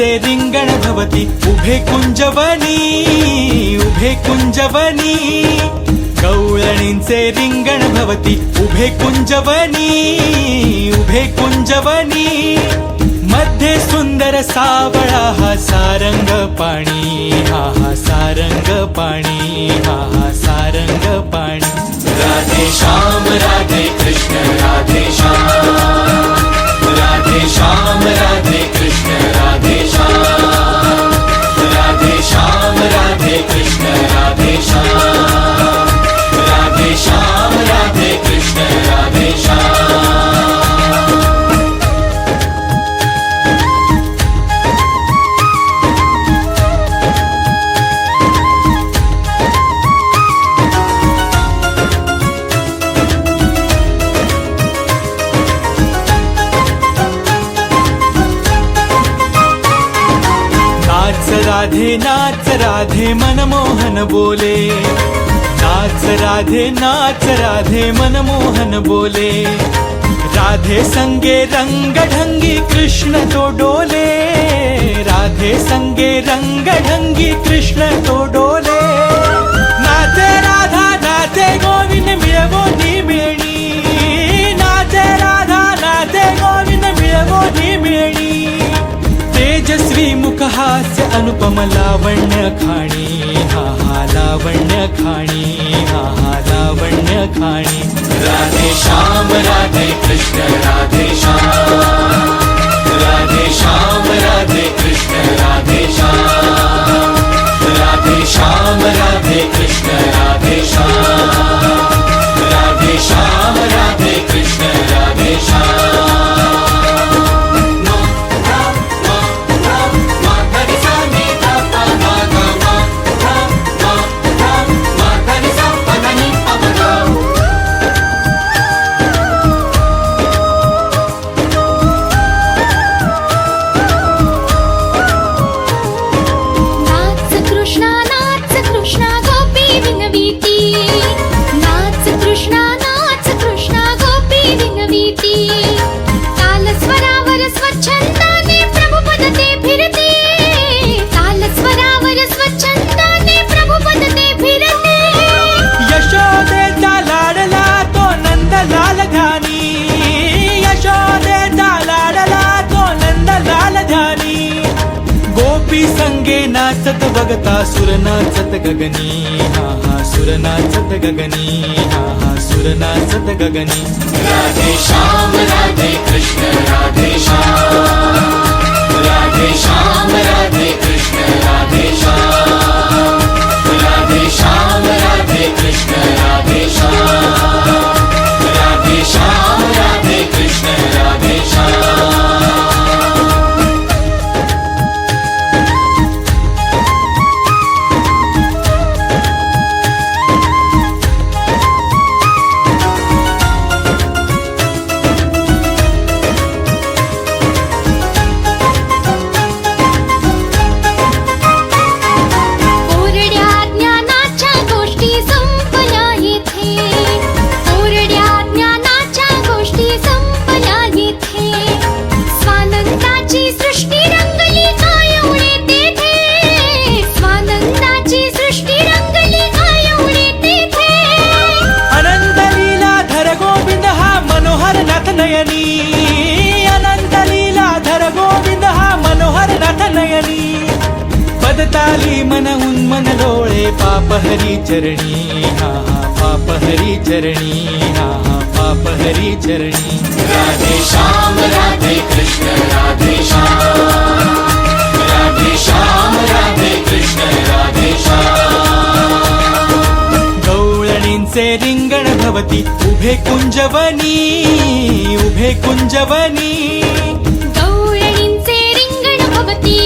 से रिंगण भवती उभे कुंजवनी उभे कुंजवनी. गवळणींचे रिंगण भवती उभे कुंजवनी उभे कुंजवनी. मध्ये सुंदर सावळा हा सारंग पाणी हा हा सारंग पाणी हा हा सारंग पाणी. राधे नाच राधे मनमोहन बोले. नाच राधे नाच राधे मनमोहन बोले. राधे संगे रंग ढंगी कृष्ण तो डोले. राधे संगे रंग ढंगी कृष्ण तो हास्य अनुपम लावण्य खाणी हा हा लावण्य खाणी हा हा लावण्य खाणी. राधे श्याम राधे कृष्ण తాళస్వరావర స్వచ్ఛందానే ప్రభు పదతే नाचत बघता सुर नाचत गगनी. हा हा सुर नाचत गगनी. हा हा सुर नाचत गगनी. राधे श्याम राधे कृष्ण राधे श्याम. अनंत लीलाधर गोविंद हा मनोहर नाथ नयनी. पदताली मन उन्मन लोळे पाप हरी चरणी हा हा पाप हरी चरणी हा हा पाप हरी चरणी. राधे श्याम राधे कृष्ण राधे श्याम. राधे श्याम राधे कृष्ण राधे श्याम. गवळणींचे रिंगण भवती उभे कुञ्जवनी उभे कुञ्जवनी गौरयिं सेरिङ्गणभवती